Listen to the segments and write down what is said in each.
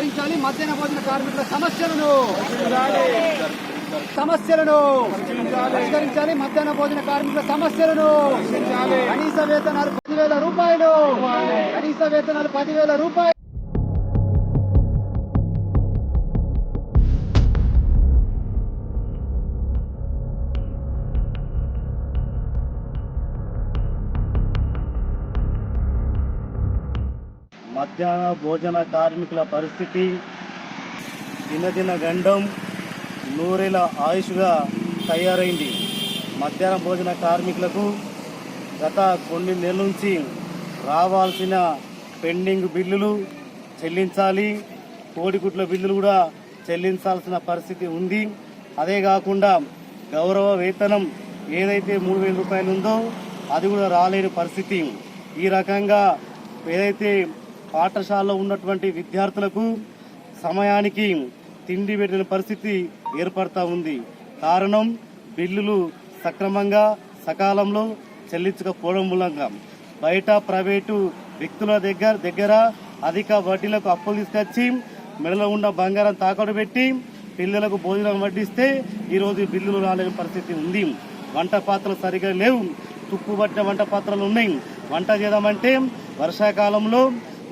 మధ్యాహ్న భోజన కార్మికుల సమస్యలను సమస్యలను పరిష్కరించాలి. మధ్యాహ్న భోజన కార్మికుల సమస్యలను కనీస వేతనాలు పదివేల రూపాయలు. కనీస వేతనాలు పదివేల రూపాయలు. మధ్యాహ్న భోజన కార్మికుల పరిస్థితి దినదిన గండం నూరేల ఆయుష్గా తయారైంది. మధ్యాహ్న భోజన కార్మికులకు గత కొన్ని నెలల నుంచి రావాల్సిన పెండింగ్ బిల్లులు చెల్లించాలి. కోడిగుడ్ల బిల్లులు కూడా చెల్లించాల్సిన పరిస్థితి ఉంది. అదే కాకుండా గౌరవ వేతనం ఏదైతే మూడు వేల రూపాయలు ఉందో అది కూడా రాలేని పరిస్థితి. ఈ రకంగా ఏదైతే పాఠశాలలో ఉన్నటువంటి విద్యార్థులకు సమయానికి తిండి పెట్టిన పరిస్థితి ఏర్పడతా ఉంది. కారణం బిల్లులు సక్రమంగా సకాలంలో చెల్లించకపోవడం మూలంగా. బయట ప్రైవేటు వ్యక్తుల దగ్గర దగ్గర అధిక వడ్డీలకు అప్పులు తీసుకొచ్చి మెడలో ఉన్న బంగారం తాకట్టు పెట్టి పిల్లలకు భోజనం వడ్డిస్తే ఈరోజు బిల్లులు రాలేని పరిస్థితి ఉంది. వంట పాత్రలు సరిగా లేవు. తుప్పుబట్టిన వంట పాత్రలు ఉన్నాయి. వంట చేద్దామంటే వర్షాకాలంలో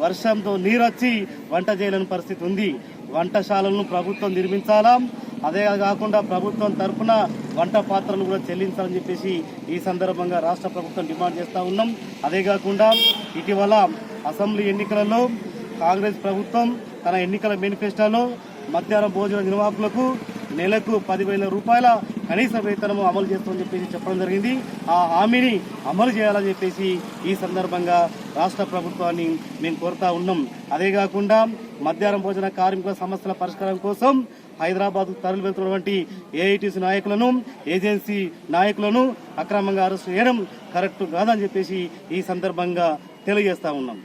వర్షంతో నీరు వచ్చి వంట చేయలేని పరిస్థితి ఉంది. వంటశాలలను ప్రభుత్వం నిర్మించాలా? అదే కాకుండా ప్రభుత్వం తరఫున వంట పాత్రలు కూడా చెల్లించాలని చెప్పేసి ఈ సందర్భంగా రాష్ట్ర ప్రభుత్వం డిమాండ్ చేస్తూ ఉన్నాం. అదే కాకుండా ఇటీవల అసెంబ్లీ ఎన్నికలలో కాంగ్రెస్ ప్రభుత్వం తన ఎన్నికల మేనిఫెస్టోలో మధ్యాహ్న భోజన నిర్వాహకులకు నెలకు పదివేల రూపాయల కనీస వేతనము అమలు చేస్తామని చెప్పేసి చెప్పడం జరిగింది. ఆ హామీని అమలు చేయాలని చెప్పేసి ఈ సందర్భంగా రాష్ట్ర ప్రభుత్వాన్ని మేము కోరుతా ఉన్నాం. అదే కాకుండా మధ్యాహ్నం భోజన కార్మికుల సమస్యల పరిష్కారం కోసం హైదరాబాద్ తరలి వెళ్తున్నటువంటి ఏఐటీసీ నాయకులను ఏజెన్సీ నాయకులను అక్రమంగా అరెస్ట్ చేయడం కరెక్ట్ కాదని చెప్పేసి ఈ సందర్భంగా తెలియజేస్తా ఉన్నాం.